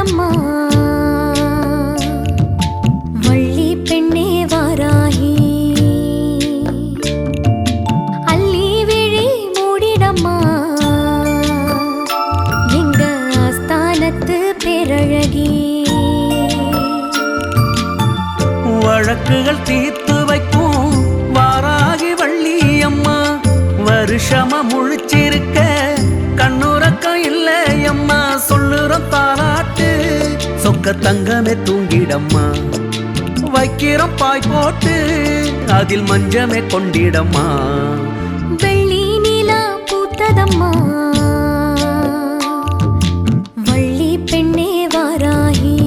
வராதம்மா வள்ளி பெண்ணே வாராகி அள்ளி விழி மூடிடம்மா எங்க ஆஸ்தானத்து பேரழகி. வழக்குகள் தீர்த்து வைக்கும் வாராகி வள்ளி அம்மா. வருஷம அந்த தங்கமே தூங்கிடம்மா. வைக்கிறோம் பாய் போட்டு அதில் மஞ்சமே கொண்டிடம்மா. வெள்ளி நிலா பூத்ததம்மா. வள்ளி பெண்ணே வாராயி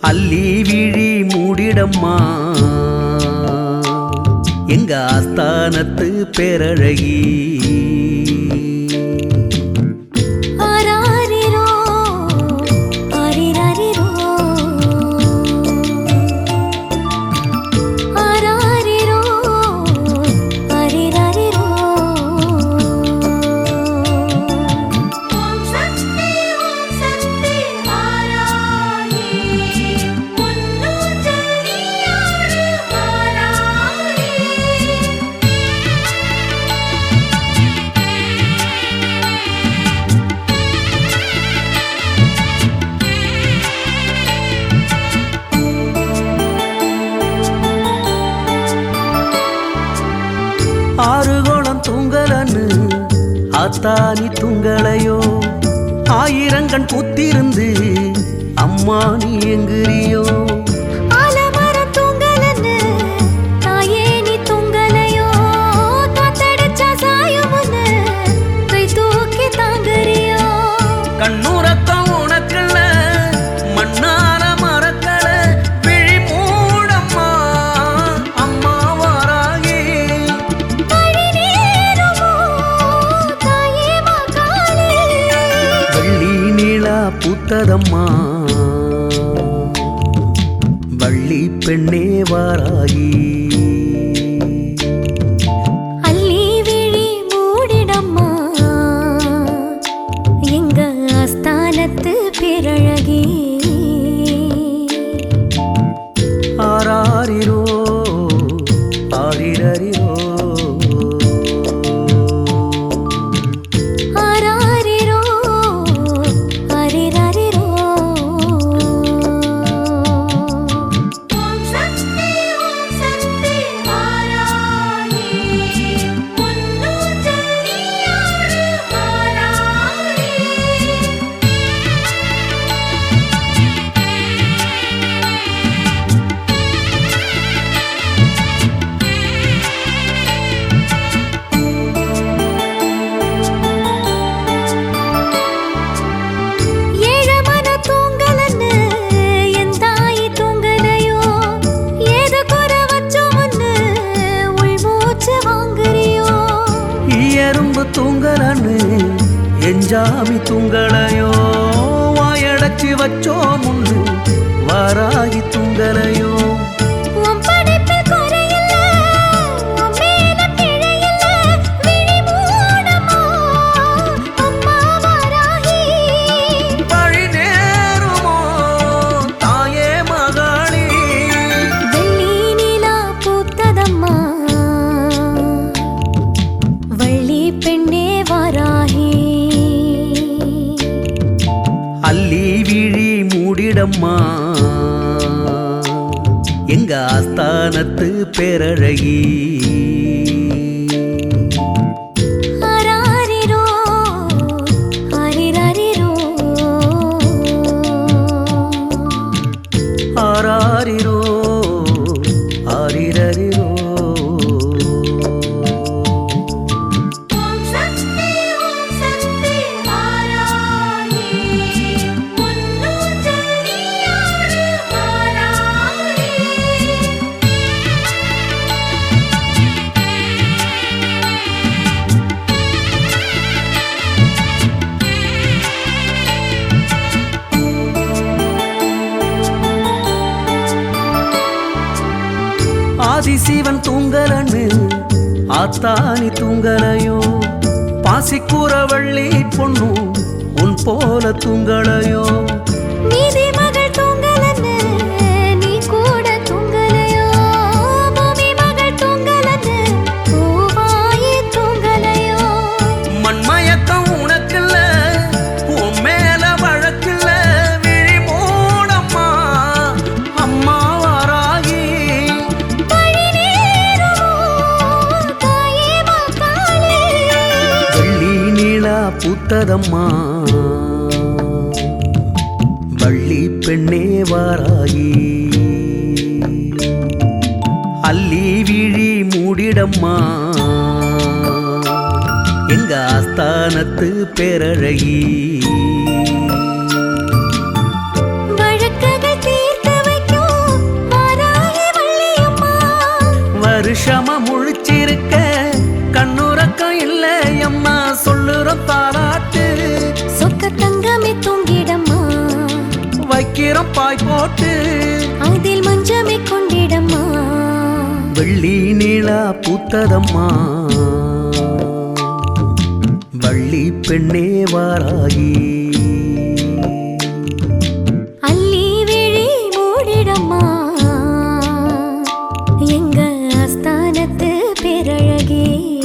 அள்ளி விழி மூடிடம்மா. எங்க ஆஸ்தானத்து பேரழகி. ஆறுகோளம் தூங்கலன்னு ஆத்தானி தூங்கலையோ. ஆயிரங்கண் பூத்திருந்து அம்மா நீ எங்குறியோ. வந்ததம்மா. வள்ளி பெண்ணே வாராயி. எஞ்சாமி துங்களையோ வாயடச்சி வச்சோ முன்னு வாராகி துங்களையோ எங்க ஆஸ்தானத்து பேரழகி? ஆராரிரோ பாவி சிவன் தூங்கலன்னு ஆத்தானி தூங்கலையோ? பாசிக்கூற வள்ளி பொண்ணும் உன் போல தூங்கலையோ? நீதி பூத்ததம்மா. வள்ளி பெண்ணே வாராயி. அள்ளி விழி மூடிடம்மா. எங்க ஆஸ்தானத்து பேரழகி. வெள்ளி நீளா பூத்ததம்மா. வள்ளி பெண்ணே வாராயி. அள்ளி விழி மூடிடம்மா. எங்க அஸ்தானத்து பேரழகே.